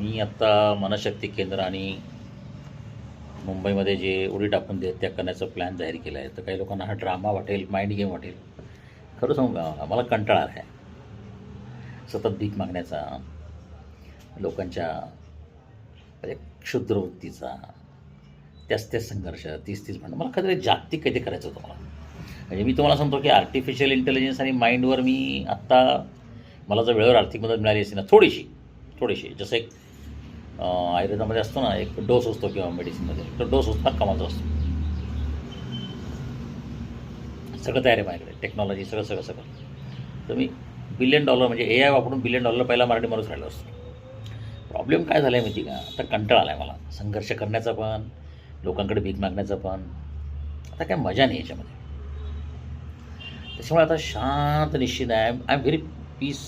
मी आत्ता मनशक्ती केंद्र आणि मुंबईमध्ये जे उडी टाकून देत त्या करण्याचा प्लॅन जाहीर केला आहे. तर काही लोकांना हा ड्रामा वाटेल माइंड गेम वाटेल. खरं सांगू का? मला कंटाळा आहे सतत भीक मागण्याचा लोकांच्या म्हणजे त्याच त्याच संघर्ष तीस तीस म्हणणं मला कधी जागतिक काहीतरी करायचं होतं मला. म्हणजे मी तुम्हाला सांगतो की आर्टिफिशियल इंटेलिजन्स आणि माइंडवर मी आत्ता मला जर वेळेवर आर्थिक मदत मिळाली असती ना थोडीशी थोडीशी जसं एक आयुर्वेदामध्ये असतो ना एक डोस असतो किंवा मेडिसिनमध्ये. तो डोस असतो फार कमालचा असतो. सगळं तयार आहे माझ्याकडे टेक्नॉलॉजी सगळं सगळं सगळं. तर मी बिलियन डॉलर म्हणजे ए आय वापरून बिलियन डॉलर पहिला मराठी माणूस राहिलो असतो. प्रॉब्लेम काय झाला आहे माहिती का? आता कंटाळा आला आहे मला. संघर्ष करण्याचा पण लोकांकडे भीक मागण्याचा पण. आता काय मजा नाही याच्यामध्ये. त्याच्यामुळे आता शांत निश्चित आहे. I am very peace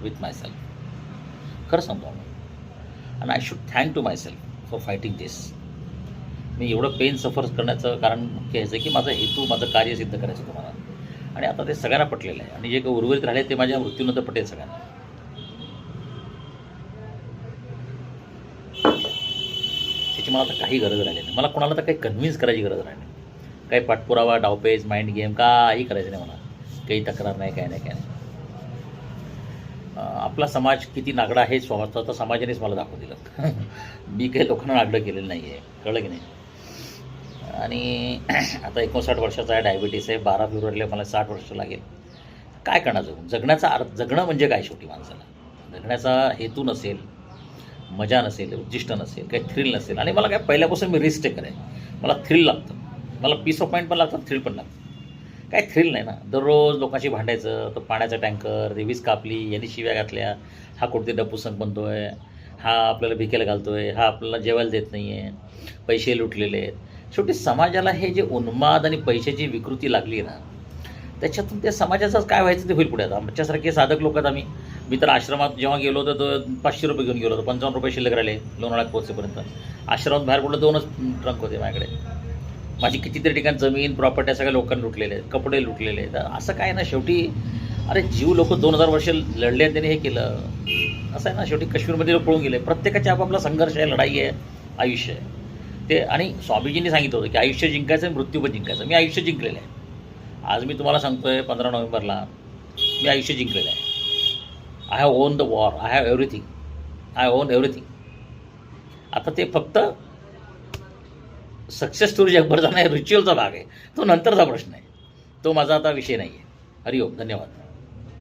with my self खरं सांगतो मी आणि I should thank to my self for fighting this मी एवढं पेन सफर करण्याचं कारण मुख्य ह्याचं आहे की माझा हेतू माझं कार्य सिद्ध करायचं होतं मला आणि आता ते सगळ्यांना पटलेलं आहे. आणि जे काही उर्वरित राहिले ते माझ्या मृत्यूनंतर पटेल सगळ्यांना. त्याची मला आता काही गरज राहिली नाही. मला कोणाला तर काही कन्व्हिन्स करायची गरज राहिली नाही. काही पाठपुरावा डावपेज माइंड गेम काही करायचं नाही मला. काही तक्रार नाही काय नाही काय नाही. आपला समाज किती नागडा आहे स्वतःचा समाजानेच मला दाखवून दिलं. मी काही लोकांना नागडं केलेलं नाही आहे कळलं की नाही? आणि आता एकोणसाठ वर्षाचा आहे डायबिटीस आहे. बारा फेब्रुवारीला मला साठ वर्ष लागेल. काय करणार जगून? जगण्याचा अर्थ जगणं म्हणजे काय शेवटी माणसाला? जगण्याचा हेतू नसेल मजा नसेल उद्दिष्ट नसेल काही थ्रिल नसेल. आणि मला काय पहिल्यापासून मी रिस्क टेकर आहे. मला थ्रिल लागतं. मला पीस ऑफ माइंड पण लागतं थ्रिल पण लागतं. काय थ्रिल नाही ना. दररोज लोकांशी भांडायचं तो पाण्याचा टँकर रिवीज कापली यांनी शिव्या घातल्या हा कुठे डपूसंग बनतोय हा आपल्याला भिकेला घालतोय हा आपल्याला जेवायला देत नाही आहे पैसे लुटलेले आहेत. शेवटी समाजाला हे जे उन्माद आणि पैशाची विकृती लागली ना त्याच्यातून त्या समाजाचाच काय व्हायचं ते होईल पुढे आता. आमच्यासारखे साधक लोक आहेत आम्ही मी तर आश्रमात जेव्हा गेलो होतो तर पाचशे रुपये घेऊन गेलो होतो पंचावन्न रुपये शिल्लक राहिले लोणाळ्यात पोहोचेपर्यंत. आश्रमात बाहेर पडलं दोनच ट्रंक होते माझ्याकडे. माझी कितीतरी ठिकाण जमीन प्रॉपर्ट्या सगळ्या लोकांनी लुटलेले आहेत कपडे लुटलेले आहेत. तर असं काय ना शेवटी अरे जीव लोक दोन हजार वर्ष लढले आहेत त्यांनी हे केलं. असं आहे ना शेवटी काश्मीरमध्ये लोक पळून गेले. प्रत्येकाच्या आपापला संघर्ष आहे लढाई आहे आयुष्य आहे. ते आणि स्वामीजींनी सांगितलं होतं की आयुष्य जिंकायचं आणि मृत्यू पण जिंकायचं. मी आयुष्य जिंकलेलं आहे. आज मी तुम्हाला सांगतो आहे पंधरा नोव्हेंबरला मी आयुष्य जिंकलेलं आहे. I have won the war I have everything I own everything आता ते फक्त सक्सेस स्टोरी जगभर जाणं हे रिच्युअलचा भाग आहे. तो नंतरचा प्रश्न आहे. तो माझा आता विषय नाही आहे हरिओम. धन्यवाद.